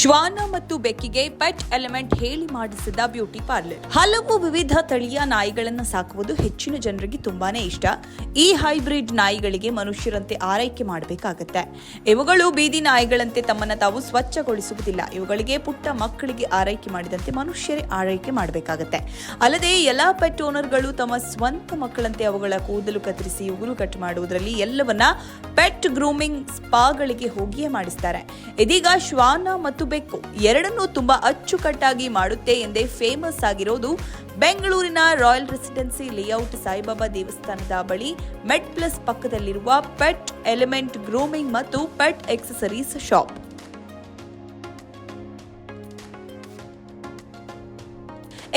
ಶ್ವಾನ ಮತ್ತು ಬೆಕ್ಕಿಗೆ pet element ಹೇಳಿ ಮಾಡಿಸಿದ ಬ್ಯೂಟಿ ಪಾರ್ಲರ್. ಹಲವು ವಿವಿಧ ತಳಿಯ ನಾಯಿಗಳನ್ನು ಸಾಕುವುದು ಹೆಚ್ಚಿನ ಜನರಿಗೆ ತುಂಬಾನೇ ಇಷ್ಟ. ಈ ಹೈಬ್ರಿಡ್ ನಾಯಿಗಳಿಗೆ ಮನುಷ್ಯರಂತೆ ಆರೈಕೆ ಮಾಡಬೇಕಾಗತ್ತೆ. ಇವುಗಳು ಬೀದಿ ನಾಯಿಗಳಂತೆ ತಮ್ಮನ್ನು ತಾವು ಸ್ವಚ್ಛಗೊಳಿಸುವುದಿಲ್ಲ. ಇವುಗಳಿಗೆ ಪುಟ್ಟ ಮಕ್ಕಳಿಗೆ ಆರೈಕೆ ಮಾಡಿದಂತೆ ಮನುಷ್ಯರೇ ಆರೈಕೆ ಮಾಡಬೇಕಾಗತ್ತೆ. ಅಲ್ಲದೆ ಎಲ್ಲಾ ಪೆಟ್ ಓನರ್ಗಳು ತಮ್ಮ ಸ್ವಂತ ಮಕ್ಕಳಂತೆ ಅವುಗಳ ಕೂದಲು ಕತ್ತರಿಸಿ ಉಗುರು ಕಟ್ ಮಾಡುವುದರಲ್ಲಿ ಎಲ್ಲವನ್ನ ಪೆಟ್ ಗ್ರೂಮಿಂಗ್ ಸ್ಪಾಗಳಿಗೆ ಹೋಗಿಯೇ ಮಾಡಿಸ್ತಾರೆ. ಇದೀಗ ಶ್ವಾನ ಮತ್ತು ಬೆಕ್ಕು ಎರಡನ್ನೂ ತುಂಬಾ ಅಚ್ಚುಕಟ್ಟಾಗಿ ಮಾಡುತ್ತೆ ಎಂದೇ ಫೇಮಸ್ ಆಗಿರೋದು ಬೆಂಗಳೂರಿನ ರಾಯಲ್ ರೆಸಿಡೆನ್ಸಿ ಲೇಔಟ್ ಸಾಯಿಬಾಬಾ ದೇವಸ್ಥಾನದ ಬಳಿ ಮೆಟ್ ಪ್ಲಸ್ ಪಕ್ಕದಲ್ಲಿರುವ ಪೆಟ್ ಎಲಿಮೆಂಟ್ ಗ್ರೂಮಿಂಗ್ ಮತ್ತು ಪೆಟ್ ಎಕ್ಸಸರೀಸ್ ಶಾಪ್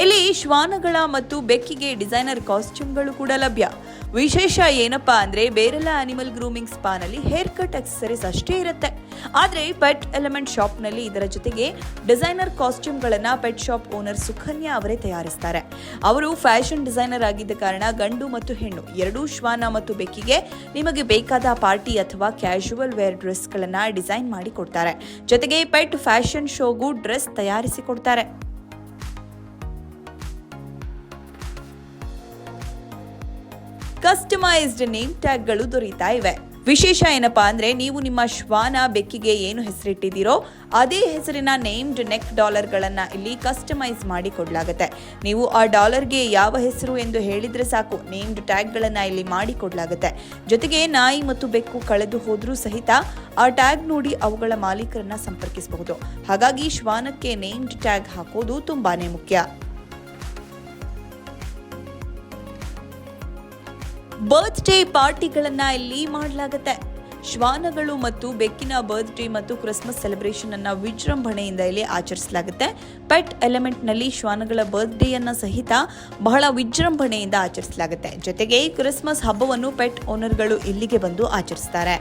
ಇಲ್ಲಿ ಶ್ವಾನಗಳ ಮತ್ತು ಬೆಕ್ಕಿಗೆ ಡಿಸೈನರ್ ಕಾಸ್ಟ್ಯೂಮ್ಗಳು ಕೂಡ ಲಭ್ಯ. ವಿಶೇಷ ಏನಪ್ಪ ಅಂದ್ರೆ ಬೇರೆಲ್ಲ ಅನಿಮಲ್ ಗ್ರೂಮಿಂಗ್ ಸ್ಪಾನಲ್ಲಿ ಹೇರ್ ಕಟ್ ಅಕ್ಸೆಸರೀಸ್ ಅಷ್ಟೇ ಇರುತ್ತೆ. ಆದ್ರೆ ಪೆಟ್ ಎಲಿಮೆಂಟ್ ಶಾಪ್ನಲ್ಲಿ ಇದರ ಜೊತೆಗೆ ಡಿಸೈನರ್ ಕಾಸ್ಟ್ಯೂಮ್ಗಳನ್ನ ಪೆಟ್ ಶಾಪ್ ಓನರ್ ಸುಕನ್ಯಾ ಅವರೇ ತಯಾರಿಸ್ತಾರೆ. ಅವರು ಫ್ಯಾಷನ್ ಡಿಸೈನರ್ ಆಗಿದ್ದ ಕಾರಣ ಗಂಡು ಮತ್ತು ಹೆಣ್ಣು ಎರಡೂ ಶ್ವಾನ ಮತ್ತು ಬೆಕ್ಕಿಗೆ ನಿಮಗೆ ಬೇಕಾದ ಪಾರ್ಟಿ ಅಥವಾ ಕ್ಯಾಶುವಲ್ ವೇರ್ ಡ್ರೆಸ್ಗಳನ್ನು ಡಿಸೈನ್ ಮಾಡಿ ಕೊಡ್ತಾರೆ ಜೊತೆಗೆ ಪೆಟ್ ಫ್ಯಾಷನ್ ಶೋಗೂ ಡ್ರೆಸ್ ತಯಾರಿಸಿ ಕೊಡ್ತಾರೆ. ಕಸ್ಟಮೈಸ್ಡ್ ನೇಮ್ ಟ್ಯಾಗ್ಗಳು ದೊರೀತಾ ಇವೆ. ವಿಶೇಷ ಏನಪ್ಪಾ ಅಂದ್ರೆ ನೀವು ನಿಮ್ಮ ಶ್ವಾನ, ಬೆಕ್ಕಿಗೆ ಏನು ಹೆಸರಿಟ್ಟಿದ್ದೀರೋ ಅದೇ ಹೆಸರಿನ ನೇಮ್ಡ್ ನೆಕ್ ಡಾಲರ್ಗಳನ್ನ ಇಲ್ಲಿ ಕಸ್ಟಮೈಸ್ ಮಾಡಿ ಕೊಡಲಾಗುತ್ತೆ. ನೀವು ಆ ಡಾಲರ್ಗೆ ಯಾವ ಹೆಸರು ಎಂದು ಹೇಳಿದ್ರೆ ಸಾಕು, ನೇಮ್ಡ್ ಟ್ಯಾಗ್ಗಳನ್ನ ಇಲ್ಲಿ ಮಾಡಿ ಕೊಡಲಾಗುತ್ತೆ. ಜೊತೆಗೆ ನಾಯಿ ಮತ್ತು ಬೆಕ್ಕು ಕಳೆದು ಹೋದ್ರೂ ಸಹಿತ ಆ ಟ್ಯಾಗ್ ನೋಡಿ ಅವುಗಳ ಮಾಲೀಕರನ್ನ ಸಂಪರ್ಕಿಸಬಹುದು. ಹಾಗಾಗಿ ಶ್ವಾನಕ್ಕೆ ನೇಮ್ಡ್ ಟ್ಯಾಗ್ ಹಾಕೋದು ತುಂಬಾನೇ ಮುಖ್ಯ. ಬರ್ತ್ಡೇ ಪಾರ್ಟಿಗಳನ್ನ ಇಲ್ಲಿ ಮಾಡಲಾಗುತ್ತೆ. ಶ್ವಾನಗಳು ಮತ್ತು ಬೆಕ್ಕಿನ ಬರ್ತ್ಡೇ ಮತ್ತು ಕ್ರಿಸ್ಮಸ್ ಸೆಲೆಬ್ರೇಷನ್ ಅನ್ನ ವಿಜೃಂಭಣೆಯಿಂದ ಇಲ್ಲಿ ಆಚರಿಸಲಾಗುತ್ತೆ. ಪೆಟ್ ಎಲಿಮೆಂಟ್ನಲ್ಲಿ ಶ್ವಾನಗಳ ಬರ್ತ್ಡೇಯನ್ನು ಸಹಿತ ಬಹಳ ವಿಜೃಂಭಣೆಯಿಂದ ಆಚರಿಸಲಾಗುತ್ತೆ. ಜೊತೆಗೆ ಕ್ರಿಸ್ಮಸ್ ಹಬ್ಬವನ್ನು ಪೆಟ್ ಓನರ್ಗಳು ಇಲ್ಲಿಗೆ ಬಂದು ಆಚರಿಸ್ತಾರೆ.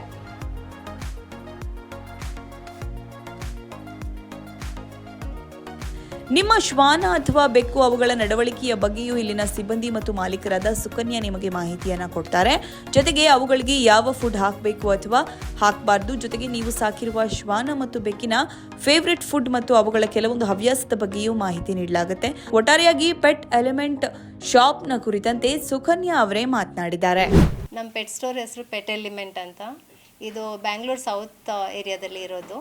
ನಿಮ್ಮ ಶ್ವಾನ ಅಥವಾ ಬೆಕ್ಕು ಅವುಗಳ ನಡವಳಿಕೆಯ ಬಗ್ಗೆಯೂ ಇಲ್ಲಿನ ಸಿಬ್ಬಂದಿ ಮತ್ತು ಮಾಲೀಕರಾದ ಸುಕನ್ಯಾ ನಿಮಗೆ ಮಾಹಿತಿಯನ್ನು ಕೊಡ್ತಾರೆ. ಜೊತೆಗೆ ಅವುಗಳಿಗೆ ಯಾವ ಫುಡ್ ಹಾಕಬೇಕು ಅಥವಾ ಹಾಕಬಾರ್ದು? ಜೊತೆಗೆ ನೀವು ಸಾಕಿರುವ ಶ್ವಾನ ಮತ್ತು ಬೆಕ್ಕಿನ ಫೇವ್ರೆಟ್ ಫುಡ್ ಮತ್ತು ಅವುಗಳ ಕೆಲವೊಂದು ಹವ್ಯಾಸದ ಬಗ್ಗೆಯೂ ಮಾಹಿತಿ ನೀಡಲಾಗುತ್ತೆ. ಒಟ್ಟಾರೆಯಾಗಿ ಪೆಟ್ ಎಲಿಮೆಂಟ್ ಶಾಪ್ನ ಕುರಿತಂತೆ ಸುಕನ್ಯಾ ಅವರೇ ಮಾತನಾಡಿದ್ದಾರೆ. ನಮ್ಮ ಪೆಟ್ ಸ್ಟೋರ್ ಹೆಸರು ಪೆಟ್ ಎಲಿಮೆಂಟ್ ಅಂತ. ಇದು ಬ್ಯಾಂಗ್ಳೂರ್ ಸೌತ್ ಏರಿಯಾದಲ್ಲಿ ಇರೋದು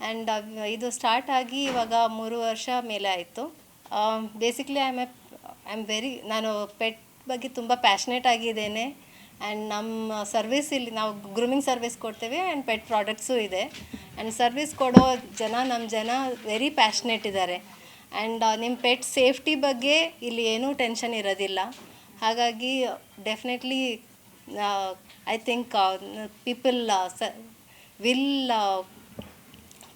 ಆ್ಯಂಡ್ ಇದು ಸ್ಟಾರ್ಟ್ ಆಗಿ ಇವಾಗ ಮೂರು ವರ್ಷ ಮೇಲೆ ಆಯಿತು. Basically I am a I am very ನಾನು ಪೆಟ್ ಬಗ್ಗೆ ತುಂಬ ಪ್ಯಾಷನೇಟ್ ಆಗಿದ್ದೇನೆ. ಆ್ಯಂಡ್ ನಮ್ಮ ಸರ್ವಿಸ್ ಇಲ್ಲಿ, ನಾವು ಗ್ರೂಮಿಂಗ್ ಸರ್ವಿಸ್ ಕೊಡ್ತೇವೆ ಆ್ಯಂಡ್ ಪೆಟ್ ಪ್ರಾಡಕ್ಟ್ಸು ಇದೆ. ಆ್ಯಂಡ್ ಸರ್ವಿಸ್ ಕೊಡೋ ಜನ ನಮ್ಮ ಜನ ವೆರಿ ಪ್ಯಾಷನೇಟ್ ಇದ್ದಾರೆ ಆ್ಯಂಡ್ ನಿಮ್ಮ ಪೆಟ್ ಸೇಫ್ಟಿ ಬಗ್ಗೆ ಇಲ್ಲಿ ಏನೂ ಟೆನ್ಷನ್ ಇರೋದಿಲ್ಲ. ಹಾಗಾಗಿ ಡೆಫಿನೆಟ್ಲಿ ಐ ಥಿಂಕ್ ಪೀಪಲ್ ಸ will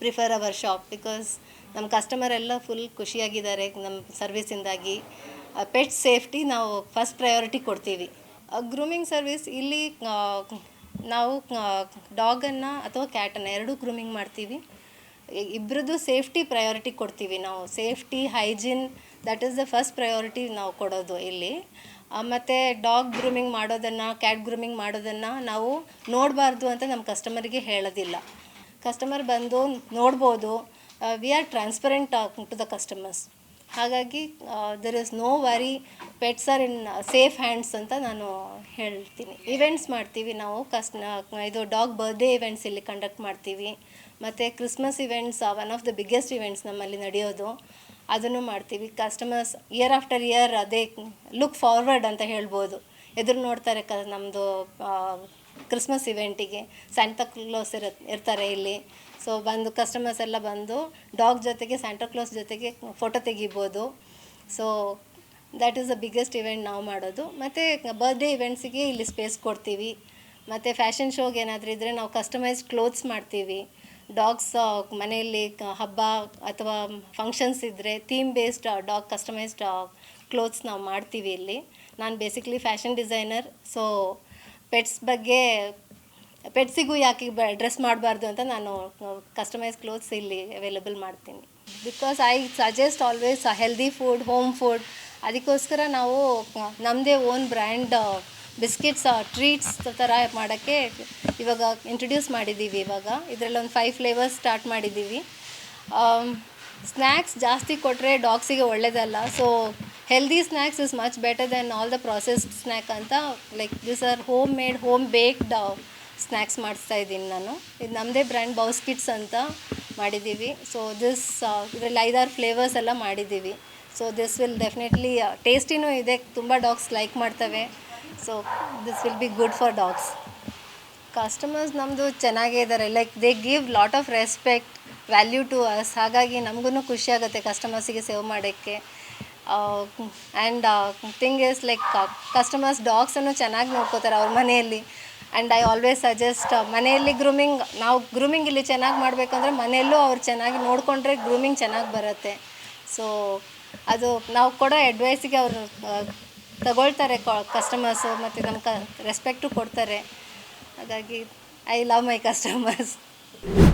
prefer our shop because ನಮ್ಮ ಕಸ್ಟಮರ್ ಎಲ್ಲ ಫುಲ್ ಖುಷಿಯಾಗಿದ್ದಾರೆ ನಮ್ಮ ಸರ್ವಿಸಿಂದಾಗಿ ಪೆಟ್ ಸೇಫ್ಟಿ ನಾವು ಫಸ್ಟ್ ಪ್ರಯಾರಿಟಿ ಕೊಡ್ತೀವಿ. ಗ್ರೂಮಿಂಗ್ ಸರ್ವಿಸ್ ಇಲ್ಲಿ ನಾವು ಡಾಗನ್ನು ಅಥವಾ ಕ್ಯಾಟನ್ನು ಎರಡೂ ಗ್ರೂಮಿಂಗ್ ಮಾಡ್ತೀವಿ. ಇಬ್ಬರದ್ದು ಸೇಫ್ಟಿ ಪ್ರಯಾರಿಟಿ ಕೊಡ್ತೀವಿ ನಾವು. Safety hygiene that is the first priority ನಾವು ಕೊಡೋದು ಇಲ್ಲಿ. ಮತ್ತು ಡಾಗ್ ಗ್ರೂಮಿಂಗ್ ಮಾಡೋದನ್ನು ಕ್ಯಾಟ್ ಗ್ರೂಮಿಂಗ್ ಮಾಡೋದನ್ನು ನಾವು ನೋಡಬಾರ್ದು ಅಂತ ನಮ್ಮ ಕಸ್ಟಮರಿಗೆ ಹೇಳೋದಿಲ್ಲ. ಕಸ್ಟಮರ್ ಬಂದು ನೋಡ್ಬೋದು we are transparent to the customers ಹಾಗಾಗಿ there is no worry pets are in safe hands ಅಂತ ನಾನು ಹೇಳ್ತೀನಿ. ಇವೆಂಟ್ಸ್ ಮಾಡ್ತೀವಿ ನಾವು ಕಸ್ ಇದು ಡಾಗ್ ಬರ್ಡೇ ಇವೆಂಟ್ಸ್ ಇಲ್ಲಿ ಕಂಡಕ್ಟ್ ಮಾಡ್ತೀವಿ. ಮತ್ತು Christmas events one of the biggest events ನಮ್ಮಲ್ಲಿ ನಡೆಯೋದು. ಅದನ್ನು ಮಾಡ್ತೀವಿ. ಕಸ್ಟಮರ್ಸ್ ಇಯರ್ ಆಫ್ಟರ್ ಇಯರ್ ಅದೇ ಲುಕ್ ಫಾರ್ವರ್ಡ್ ಅಂತ ಹೇಳ್ಬೋದು. ಎದುರು ನೋಡ್ತಾರೆ ಕ ನಮ್ಮದು ಕ್ರಿಸ್ಮಸ್ ಇವೆಂಟಿಗೆ ಸ್ಯಾಂಟಾ ಕ್ಲೋಸ್ ಇರ, ಇರ್ತಾರೆ ಇಲ್ಲಿ. ಸೊ ಬಂದು ಕಸ್ಟಮರ್ಸ್ ಎಲ್ಲ ಬಂದು ಡಾಗ್ ಜೊತೆಗೆ ಸ್ಯಾಂಟಾ ಕ್ಲೋಸ್ ಜೊತೆಗೆ ಫೋಟೋ ತೆಗಿಬೋದು. So that is the biggest event ನಾವು ಮಾಡೋದು. ಮತ್ತು ಬರ್ಡೇ ಇವೆಂಟ್ಸಿಗೆ ಇಲ್ಲಿ ಸ್ಪೇಸ್ ಕೊಡ್ತೀವಿ. ಮತ್ತು ಫ್ಯಾಷನ್ ಶೋಗೆ ಏನಾದರೂ ಇದ್ದರೆ ನಾವು ಕಸ್ಟಮೈಸ್ಡ್ ಕ್ಲೋತ್ಸ್ ಮಾಡ್ತೀವಿ. ಡಾಗ್ಸ್ ಮನೆಯಲ್ಲಿ ಹಬ್ಬ ಅಥವಾ ಫಂಕ್ಷನ್ಸ್ ಇದ್ದರೆ theme based dog customised clothes ನಾವು ಮಾಡ್ತೀವಿ ಇಲ್ಲಿ. ನಾನು basically fashion designer so pets ಬಗ್ಗೆ ಪೆಟ್ಸಿಗೂ ಯಾಕೆ ಡ್ರೆಸ್ ಮಾಡಬಾರ್ದು ಅಂತ ನಾನು ಕಸ್ಟಮೈಸ್ ಕ್ಲೋತ್ಸ್ ಇಲ್ಲಿ ಅವೈಲೇಬಲ್ ಮಾಡ್ತೀನಿ. Because I suggest always healthy food home food ಅದಕ್ಕೋಸ್ಕರ ನಾವು ನಮ್ಮದೇ ಓನ್ ಬ್ರ್ಯಾಂಡ್ ಬಿಸ್ಕೆಟ್ಸ್ ಟ್ರೀಟ್ಸ್ ಥರ ಮಾಡೋಕ್ಕೆ ಇವಾಗ ಇಂಟ್ರೊಡ್ಯೂಸ್ ಮಾಡಿದ್ದೀವಿ ಇವಾಗ. ಇದರಲ್ಲಿ ಒಂದು ಫೈವ್ ಫ್ಲೇವರ್ಸ್ ಸ್ಟಾರ್ಟ್ ಮಾಡಿದ್ದೀವಿ. ಸ್ನ್ಯಾಕ್ಸ್ ಜಾಸ್ತಿ ಕೊಟ್ಟರೆ ಡಾಗ್ಸಿಗೆ ಒಳ್ಳೆಯದಲ್ಲ so healthy snacks is much better then all the processed snack ಅಂತ like this are home made home baked snacks ಮಾಡಿಸ್ತಾ ಇದ್ದೀನಿ ನಾನು. ಇದು ನಮ್ಮದೇ ಬ್ರ್ಯಾಂಡ್ ಬೌಸ್ ಕಿಟ್ಸ್ ಅಂತ ಮಾಡಿದ್ದೀವಿ. ಸೊ ದಿಸ್ ಇದರಲ್ಲಿ ಐದಾರು ಫ್ಲೇವರ್ಸ್ ಎಲ್ಲ ಮಾಡಿದ್ದೀವಿ. ಸೊ ದಿಸ್ ವಿಲ್ ಡೆಫಿನೆಟ್ಲಿ ಟೇಸ್ಟಿನೂ ಇದೆ, ತುಂಬ ಡಾಗ್ಸ್ ಲೈಕ್ ಮಾಡ್ತವೆ. So this will be good for dogs customers ನಮ್ಮದು ಚೆನ್ನಾಗೇ ಇದ್ದಾರೆ like they give lot of respect value to us ಹಾಗಾಗಿ ನಮಗೂ ಖುಷಿ ಆಗುತ್ತೆ ಕಸ್ಟಮರ್ಸಿಗೆ ಸೇವ್ ಮಾಡೋಕ್ಕೆ. And thing is like customers ಡಾಗ್ಸನ್ನು ಚೆನ್ನಾಗಿ ನೋಡ್ಕೋತಾರೆ ಅವ್ರ ಮನೆಯಲ್ಲಿ. ಆ್ಯಂಡ್ ಐ ಆಲ್ವೇಸ್ ಸಜೆಸ್ಟ್ ಮನೆಯಲ್ಲಿ ಗ್ರೂಮಿಂಗ್ ನಾವು ಗ್ರೂಮಿಂಗ್ ಇಲ್ಲಿ ಚೆನ್ನಾಗಿ ಮಾಡಬೇಕಂದ್ರೆ ಮನೆಯಲ್ಲೂ ಅವ್ರು ಚೆನ್ನಾಗಿ ನೋಡಿಕೊಂಡ್ರೆ ಗ್ರೂಮಿಂಗ್ ಚೆನ್ನಾಗಿ ಬರುತ್ತೆ. ಸೊ ಅದು ನಾವು ಕೊಡೋ ಅಡ್ವೈಸಿಗೆ ಅವರು ತಗೊಳ್ತಾರೆ ಕಸ್ಟಮರ್ಸು ಮತ್ತು ನಮ್ಮ ಕ ರೆಸ್ಪೆಕ್ಟು ಕೊಡ್ತಾರೆ. ಹಾಗಾಗಿ ಐ ಲವ್ ಮೈ ಕಸ್ಟಮರ್ಸ್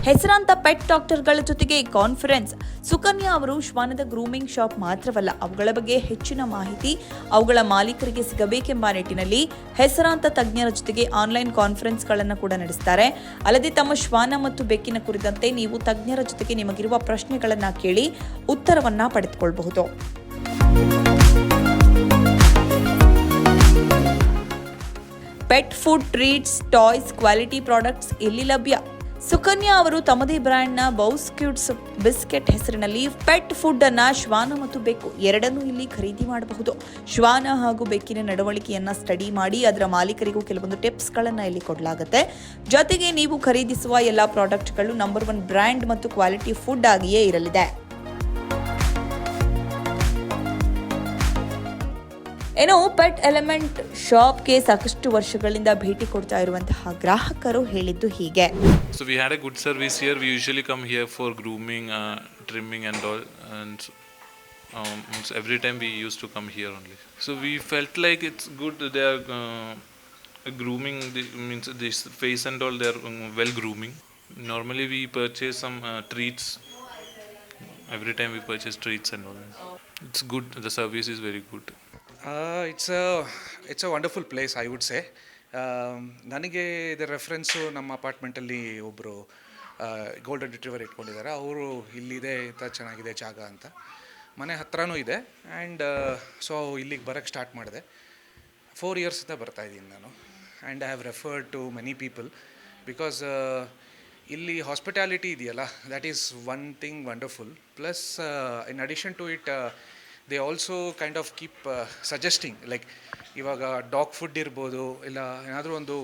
ಹೆಸರಾಂತ ಪೆಟ್ ಡಾಕ್ಟರ್ಗಳ ಜೊತೆಗೆ ಕಾನ್ಫರೆನ್ಸ್. ಸುಕನ್ಯಾ ಅವರು ಶ್ವಾನದ ಗ್ರೂಮಿಂಗ್ ಶಾಪ್ ಮಾತ್ರವಲ್ಲ, ಅವುಗಳ ಬಗ್ಗೆ ಹೆಚ್ಚಿನ ಮಾಹಿತಿ ಅವುಗಳ ಮಾಲೀಕರಿಗೆ ಸಿಗಬೇಕೆಂಬ ನಿಟ್ಟಿನಲ್ಲಿ ಹೆಸರಾಂತ ತಜ್ಞರ ಜೊತೆಗೆ ಆನ್ಲೈನ್ ಕಾನ್ಫರೆನ್ಸ್ಗಳನ್ನು ಕೂಡ ನಡೆಸ್ತಾರೆ. ಅಲ್ಲದೆ ತಮ್ಮ ಶ್ವಾನ ಮತ್ತು ಬೆಕ್ಕಿನ ಕುರಿತಂತೆ ನೀವು ತಜ್ಞರ ಜೊತೆಗೆ ನಿಮಗಿರುವ ಪ್ರಶ್ನೆಗಳನ್ನು ಕೇಳಿ ಉತ್ತರವನ್ನ ಪಡೆದುಕೊಳ್ಳಬಹುದು pet food treats toys quality products ಎಲ್ಲಿ ಲಭ್ಯ? ಸುಕನ್ಯಾ ಅವರು ತಮ್ಮದೇ ಬ್ರ್ಯಾಂಡ್ನ ಬೌಸ್ ಕ್ಯೂಟ್ಸ್ ಬಿಸ್ಕೆಟ್ ಹೆಸರಿನಲ್ಲಿ ಪೆಟ್ ಫುಡ್ ಅನ್ನ ಶ್ವಾನ ಮತ್ತು ಬೆಕ್ಕು ಎರಡನ್ನೂ ಇಲ್ಲಿ ಖರೀದಿ ಮಾಡಬಹುದು. ಶ್ವಾನ ಹಾಗೂ ಬೆಕ್ಕಿನ ನಡವಳಿಕೆಯನ್ನ ಸ್ಟಡಿ ಮಾಡಿ ಅದರ ಮಾಲೀಕರಿಗೂ ಕೆಲವೊಂದು ಟಿಪ್ಸ್ಗಳನ್ನು ಇಲ್ಲಿ ಕೊಡಲಾಗುತ್ತೆ. ಜೊತೆಗೆ ನೀವು ಖರೀದಿಸುವ ಎಲ್ಲ ಪ್ರಾಡಕ್ಟ್ಗಳು ನಂಬರ್ ಒನ್ ಬ್ರ್ಯಾಂಡ್ ಮತ್ತು ಕ್ವಾಲಿಟಿ ಫುಡ್ ಆಗಿಯೇ ಇರಲಿದೆ. ಏನೋ ಪೆಟ್ ಎಲಿಮೆಂಟ್ ಶಾಪ್ಗೆ ಸಾಕಷ್ಟು ವರ್ಷಗಳಿಂದ ಭೇಟಿ ಕೊಡ್ತಾ ಇರುವಂತಹ ಗ್ರಾಹಕರು ಹೇಳಿದ್ದು ಹೀಗೆ So we had a good service here. We usually come here for grooming, uh, trimming, and all. And um, it's every time we used to come here only. So we felt like it's good. They are uh, grooming. The, means this face and all. They are um, well grooming. Normally we purchase some uh, treats. Every time we purchase treats and all. It's good. The service is very good. Uh, it's a it's a wonderful place I would say ನನಗೆ ಇದರ reference ನಮ್ಮ ಅಪಾರ್ಟ್ಮೆಂಟಲ್ಲಿ ಒಬ್ಬರು golden retriever ಇಟ್ಕೊಂಡಿದ್ದಾರೆ. ಅವರು ಇಲ್ಲಿದೆ ಇಂಥ ಚೆನ್ನಾಗಿದೆ ಜಾಗ ಅಂತ. ಮನೆ ಹತ್ರನೂ ಇದೆ. ಆ್ಯಂಡ್ ಸೊ ಇಲ್ಲಿಗೆ ಬರೋಕ್ಕೆ ಸ್ಟಾರ್ಟ್ ಮಾಡಿದೆ. ಫೋರ್ ಇಯರ್ಸಿಂದ ಬರ್ತಾ ಇದ್ದೀನಿ ನಾನು. And I have referred to many people because ಇಲ್ಲಿ ಹಾಸ್ಪಿಟ್ಯಾಲಿಟಿ ಇದೆಯಲ್ಲ that is one thing wonderful plus in addition to it they also kind of keep suggesting like ಇವಾಗ ಡಾಗ್ ಫುಡ್ ಇರ್ಬೋದು, ಇಲ್ಲ ಏನಾದರೂ ಒಂದು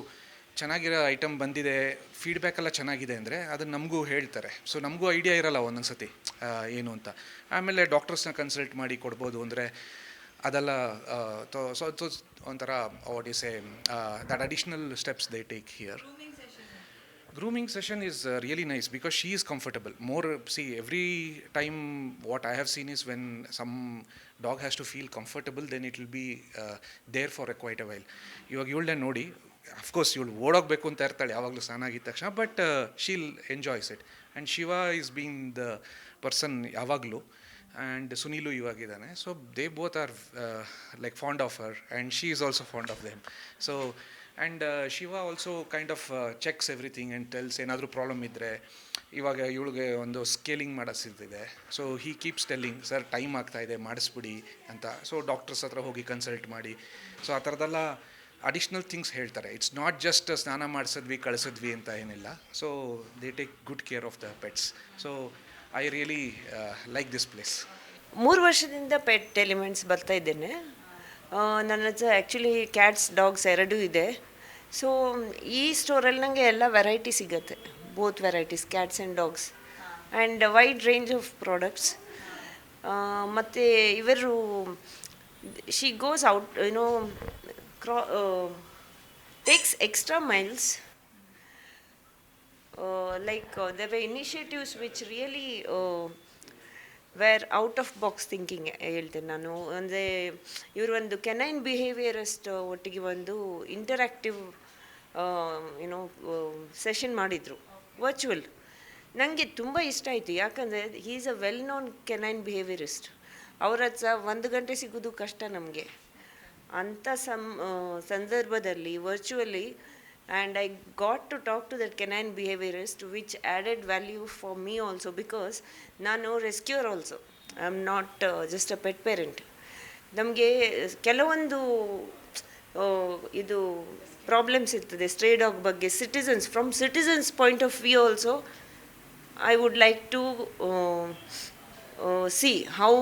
ಚೆನ್ನಾಗಿರೋ ಐಟಮ್ ಬಂದಿದೆ ಫೀಡ್ಬ್ಯಾಕ್ ಎಲ್ಲ ಚೆನ್ನಾಗಿದೆ ಅಂದರೆ ಅದನ್ನು ನಮಗೂ ಹೇಳ್ತಾರೆ. ಸೊ ನಮಗೂ ಐಡಿಯಾ ಇರಲ್ಲ ಒಂದೊಂದು ಸತಿ ಏನು ಅಂತ. ಆಮೇಲೆ ಡಾಕ್ಟರ್ಸ್ನ ಕನ್ಸಲ್ಟ್ ಮಾಡಿ ಕೊಡ್ಬೋದು ಅಂದರೆ ಅದೆಲ್ಲ ಒಂಥರ what is a that additional steps they take here grooming session is uh, really nice because she is comfortable more see every time what i have seen is when some dog has to feel comfortable then it will be uh, there for a quite a while ಇವಾಗ ಇವಳನ್ನ ನೋಡಿ of course ಇವಳು ಓಡೋಗ್ಬೇಕು ಅಂತ ಇರ್ತಾಳೆ ಯಾವಾಗಲೂ ಸ್ನಾನ ಆಗಿದ ತಕ್ಷಣ but she'll enjoys it and Shiva is been the person ಯಾವಾಗಲೂ and Sunil ಇವಾಗಿದ್ದಾನೆ so they both are like fond of her and she is also fond of them so and Shiva also kind of checks everything and tells ಏನಾದರೂ problem ಇದ್ದರೆ ಇವಾಗ ಇವಳಿಗೆ ಒಂದು scaling ಮಾಡಿಸಿದ್ದಿದೆ so he keeps telling sir time ಆಗ್ತಾ ಇದೆ, ಮಾಡಿಸ್ಬಿಡಿ, ಅಂತ. So doctors ಹತ್ರ ಹೋಗಿ ಕನ್ಸಲ್ಟ್ ಮಾಡಿ. ಸೊ ಆ ಥರದ್ದೆಲ್ಲ ಅಡಿಷ್ನಲ್ ಥಿಂಗ್ಸ್ ಹೇಳ್ತಾರೆ. ಇಟ್ಸ್ ನಾಟ್ ಜಸ್ಟ್ ಸ್ನಾನ ಮಾಡಿಸಿದ್ವಿ, ಕಳಿಸಿದ್ವಿ, ಅಂತ ಏನಿಲ್ಲ. So they take good care of the pets so I really like this place ಮೂರು ವರ್ಷದಿಂದ ಪೆಟ್ ಎಲಿಮೆಂಟ್ಸ್ ಬರ್ತಾ ಇದ್ದೇನೆ. ನನ್ನ ಹತ್ರ ಆ್ಯಕ್ಚುಲಿ ಕ್ಯಾಟ್ಸ್ ಡಾಗ್ಸ್ ಎರಡೂ ಇದೆ. ಸೊ ಈ ಸ್ಟೋರಲ್ಲಿ ನನಗೆ ಎಲ್ಲ ವೆರೈಟಿ ಸಿಗುತ್ತೆ. Both varieties cats and dogs and wide range of products ಮತ್ತು ಇವರು she goes out you know Kra takes extra miles like like we initiatives which really where out of box thinking ಹೇಳ್ತೇನೆ ನಾನು. ಅಂದರೆ, ಇವರು ಒಂದು canine ಬಿಹೇವಿಯರಸ್ಟ್ ಒಟ್ಟಿಗೆ ಒಂದು interactive ಏನೋ ಸೆಷನ್ ಮಾಡಿದರು. ವರ್ಚುವಲ್ ನನಗೆ ತುಂಬ ಇಷ್ಟ ಆಯಿತು. ಯಾಕಂದರೆ he is a well known canine behaviourist ಅವ್ರ ಹತ್ರ ಒಂದು ಗಂಟೆ ಸಿಗೋದು ಕಷ್ಟ ನಮಗೆ. ಅಂಥ ಸಂ ಸಂದರ್ಭದಲ್ಲಿ virtually and I got to talk to that canine behaviourist which added value for me also because ನಾನು rescuer also I am not just a pet parent ನಮಗೆ ಕೆಲವೊಂದು ಇದು ಪ್ರಾಬ್ಲಮ್ಸ್ ಇರ್ತದೆ ಸ್ಟ್ರೇ ಡಾಗ್ ಬಗ್ಗೆ. Citizens from citizens point of view also I would like to see how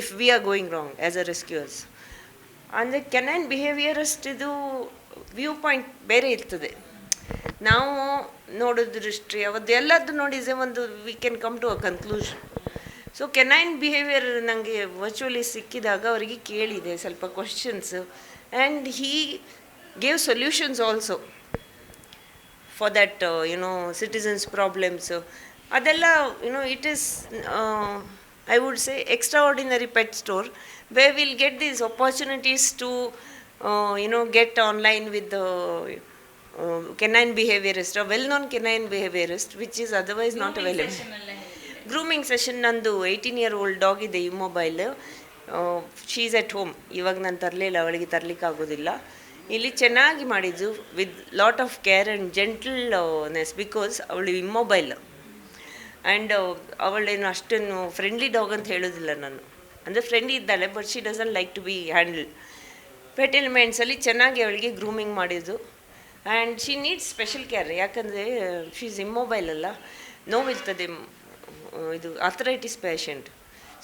if we are going wrong as a rescuers. ಅಂದರೆ canine behaviourist ಇದು view point ಬೇರೆ ಇರ್ತದೆ. ನಾವು ನೋಡೋ ದೃಷ್ಟಿ ಅವತ್ತು ಎಲ್ಲದ್ದು ನೋಡಿದ್ರೆ ಒಂದು we can come to a conclusion so canine behaviour ನನಗೆ ವರ್ಚುವಲಿ ಸಿಕ್ಕಿದಾಗ ಅವರಿಗೆ ಕೇಳಿದೆ ಸ್ವಲ್ಪ questions and he gave solutions also for that you know citizens problems ಅದೆಲ್ಲ you know it is I would say extraordinary pet store we will get these opportunities to you know get online with canine behaviourist well known canine behaviourist which is otherwise not available grooming session ನಂದು eighteen year old dog ಇದೆ ಈ mobile she's at home ಇವಾಗ ನಾನು ತರಲಿಲ್ಲ ಅವಳಿಗೆ ತರಲಿಕ್ಕೆ ಆಗೋದಿಲ್ಲ ಇಲ್ಲಿ ಚೆನ್ನಾಗಿ ಮಾಡಿದ್ದು with lot of care and gentleness because ಅವಳು ಇಮ್ಮೊಬೈಲ್ ಆ್ಯಂಡ್ ಅವಳೇನು ಅಷ್ಟನ್ನು ಫ್ರೆಂಡ್ಲಿ ಡಾಗ್ ಅಂತ ಹೇಳೋದಿಲ್ಲ ನಾನು. ಅಂದರೆ ಫ್ರೆಂಡ್ಲಿ ಇದ್ದಾಳೆ but she doesn't like to be handle pet ಎಲಿಮೆಂಟ್ಸಲ್ಲಿ ಚೆನ್ನಾಗಿ ಅವಳಿಗೆ ಗ್ರೂಮಿಂಗ್ ಮಾಡಿದ್ದು. And she needs special care ಯಾಕಂದರೆ ಶೀಸ್ ಇಮ್ಮೊಬೈಲ್ ಅಲ್ಲ. ನೋವಿರ್ತದೆ ಇದು arthritis patient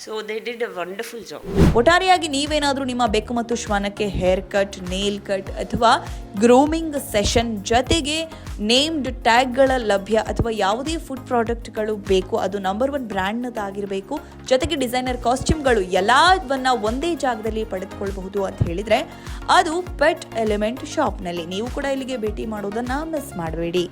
so they did a wonderful job ಒಟ್ಟಾರೆಯಾಗಿ ನೀವೇನಾದರೂ ನಿಮ್ಮ ಬೆಕ್ಕು ಮತ್ತು ಶ್ವಾನಕ್ಕೆ ಹೇರ್ ಕಟ್ ನೇಲ್ ಕಟ್ ಅಥವಾ ಗ್ರೂಮಿಂಗ್ ಸೆಷನ್ ಜೊತೆಗೆ ನೇಮ್ಡ್ ಟ್ಯಾಗ್ಗಳ ಲಭ್ಯ ಅಥವಾ ಯಾವುದೇ ಫುಡ್ ಪ್ರಾಡಕ್ಟ್ಗಳು ಬೇಕು, ಅದು ನಂಬರ್ ಒನ್ ಬ್ರ್ಯಾಂಡ್ನದಾಗಿರಬೇಕು, ಜೊತೆಗೆ ಡಿಸೈನರ್ ಕಾಸ್ಟ್ಯೂಮ್ಗಳು ಎಲ್ಲವನ್ನು ಒಂದೇ ಜಾಗದಲ್ಲಿ ಪಡೆದುಕೊಳ್ಬಹುದು ಅಂತ ಹೇಳಿದರೆ, ಅದು ಪೆಟ್ ಎಲಿಮೆಂಟ್ ಶಾಪ್ನಲ್ಲಿ ನೀವು ಕೂಡ ಇಲ್ಲಿಗೆ ಭೇಟಿ ಮಾಡೋದನ್ನು ಮಿಸ್ ಮಾಡಬೇಡಿ.